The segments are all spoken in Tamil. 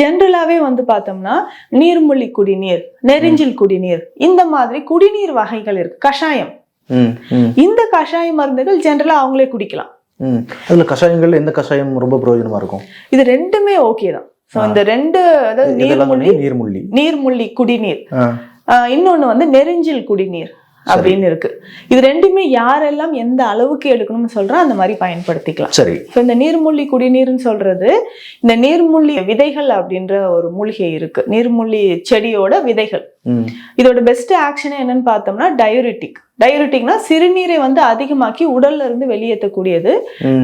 ஜென்ரலாவே வந்து பார்த்தோம்னா நீர்மொழி குடிநீர் நெரிஞ்சில் குடிநீர் இந்த மாதிரி குடிநீர் வகைகள் இருக்கு. கஷாயம். இந்த கஷாய மருந்துகள் ஜென்ரலா அவங்களே குடிக்கலாம். அதில் கஷாயங்கள் எந்த கஷாயம் ரொம்ப பிரயோஜனமா இருக்கும்? இது ரெண்டுமே ஓகே தான். இந்த ரெண்டு அதாவது நீர்முள்ளி நீர்மொழி குடிநீர். இன்னொன்னு வந்து நெரிஞ்சில் குடிநீர். அப்படின்னு இருக்கு. இது ரெண்டுமே யாரெல்லாம் எந்த அளவுக்கு எடுக்கணும்னு சொல்றா அந்த மாதிரி பயன்படுத்திக்கலாம். சரி. இந்த நீர்மூழ்கி குடிநீர்னு சொல்றது இந்த நீர்மூழ்கி விதைகள் அப்படின்ற ஒரு மூலிகை இருக்கு. நீர்மூழ்கி செடியோட விதைகள். இதோட பெஸ்ட் ஆக்ஷன் என்னன்னு பார்த்தோம்னா டயூரிட்டிக் டயூரிட்டிக்னா சிறுநீரை வந்து அதிகமாக்கி உடல்ல இருந்து வெளியேற்றக்கூடியது.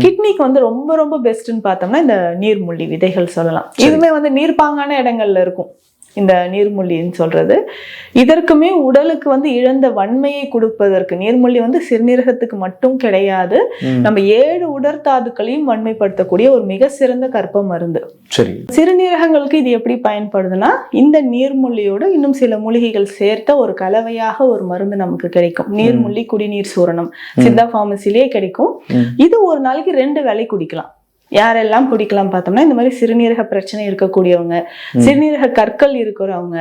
கிட்னிக்கு வந்து ரொம்ப ரொம்ப பெஸ்ட்னு பார்த்தோம்னா இந்த நீர்மூழ்கி விதைகள் சொல்லலாம். இதுவுமே வந்து நீர்ப்பாங்கான இடங்கள்ல இருக்கும். இந்த நீர்மூழ்கின்னு சொல்றது. இதற்குமே உடலுக்கு வந்து இழந்த வன்மையை கொடுப்பதற்கு நீர்மூழ்கி வந்து சிறுநீரகத்துக்கு மட்டும் கிடையாது. நம்ம ஏழு உடற்தாதுக்களையும் வன்மைப்படுத்தக்கூடிய ஒரு மிக சிறந்த கற்ப மருந்து. சரி. சிறுநீரகங்களுக்கு இது எப்படி பயன்படுதுன்னா இந்த நீர்மூலியோட இன்னும் சில மூலிகைகள் சேர்த்த ஒரு கலவையாக ஒரு மருந்து நமக்கு கிடைக்கும். நீர்மூலி குடிநீர் சூரணம். சித்தா ஃபார்மசிலேயே கிடைக்கும். இது ஒரு நாளைக்கு ரெண்டு வேளை குடிக்கலாம். யாரெல்லாம் குடிக்கலாம் பார்த்தோம்னா இந்த மாதிரி சிறுநீரக பிரச்சனை இருக்கக்கூடியவங்க சிறுநீரக கற்கள் இருக்கிறவங்க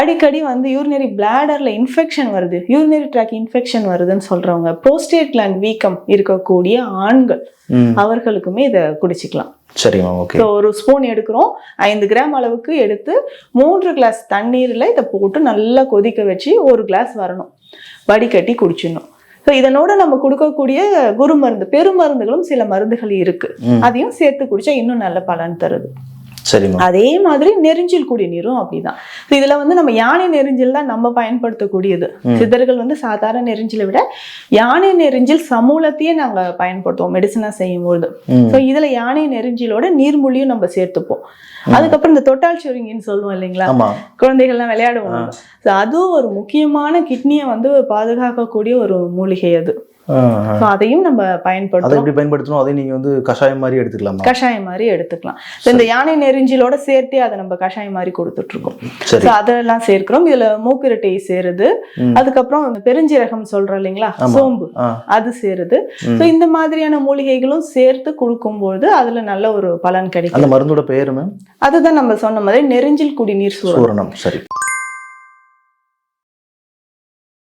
அடிக்கடி வந்து யூரினரி பிளாடர்ல இன்ஃபெக்ஷன் வருது. யூரினரி ட்ராக் இன்ஃபெக்ஷன் வருதுன்னு சொல்றவங்க ப்ரோஸ்டேட் கிளாண்ட் வீக்கம் இருக்கக்கூடிய ஆண்கள் அவர்களுக்குமே இதை குடிச்சிக்கலாம். ஓகே ஸோ ஒரு ஸ்பூன் எடுக்கிறோம். ஐந்து கிராம் அளவுக்கு எடுத்து மூன்று கிளாஸ் தண்ணீரில் இதை போட்டு நல்லா கொதிக்க வச்சு ஒரு கிளாஸ் வரணும். வடிகட்டி குடிச்சிடணும். ஸோ இதனோட நம்ம கொடுக்கக்கூடிய குரு மருந்து பெருமருந்துகளும் சில மருந்துகள் இருக்கு. அதையும் சேர்த்து குடிச்சா இன்னும் நல்ல பலன் தருது அதே மாதிரி நெரிஞ்சில் குடிநீரும் அப்படிதான். So இதுல வந்து நம்ம யானை நெரிஞ்சில் தான் நம்ம பயன்படுத்தக்கூடியது. சித்தர்கள் வந்து சாதாரண நெரிஞ்சிலை விட யானை நெரிஞ்சில் சமூலத்தையே நாங்க பயன்படுத்துவோம் மெடிசனா செய்யும்போது ஸோ இதுல யானை நெரிஞ்சிலோட நீர்மொழியும் நம்ம சேர்த்துப்போம். அதுக்கப்புறம் இந்த தொட்டால் சுருங்கின்னு சொல்லுவோம் இல்லைங்களா? குழந்தைகள்லாம் விளையாடுவாங்க. ஸோ அதுவும் ஒரு முக்கியமான கிட்னியை வந்து பாதுகாக்கக்கூடிய ஒரு மூலிகை அது. அதையும் நம்ம அதை பயன்படுத்துறோம் எப்படி பயன்படுத்தணும்? அதை நீங்க வந்து கஷாயம் மாதிரி எடுத்துக்கலாமா? கஷாயம் மாதிரி எடுத்துக்கலாம். இந்த யானை நெரிஞ்சிலோட சேர்த்தே அதை நம்ம கஷாயம் மாதிரி கொடுத்துட்டு இருக்கோம் ஸோ அதெல்லாம் சேர்க்கிறோம். இதுல மூக்கிரட்டை சேருது. அதுக்கப்புறம் பெருஞ்சீரகம் சொல்றோம் இல்லைங்களா. சோம்பு. அது சேருது. ஸோ இந்த மாதிரியான மூலிகைகளும் சேர்த்து கொடுக்கும்போது அதுல நல்ல ஒரு பலன் கிடைக்கும். அந்த மருந்தோட பெயரு மேம் அதுதான் நம்ம சொன்ன மாதிரி நெரிஞ்சில் குடிநீர் சூரணம். சரி.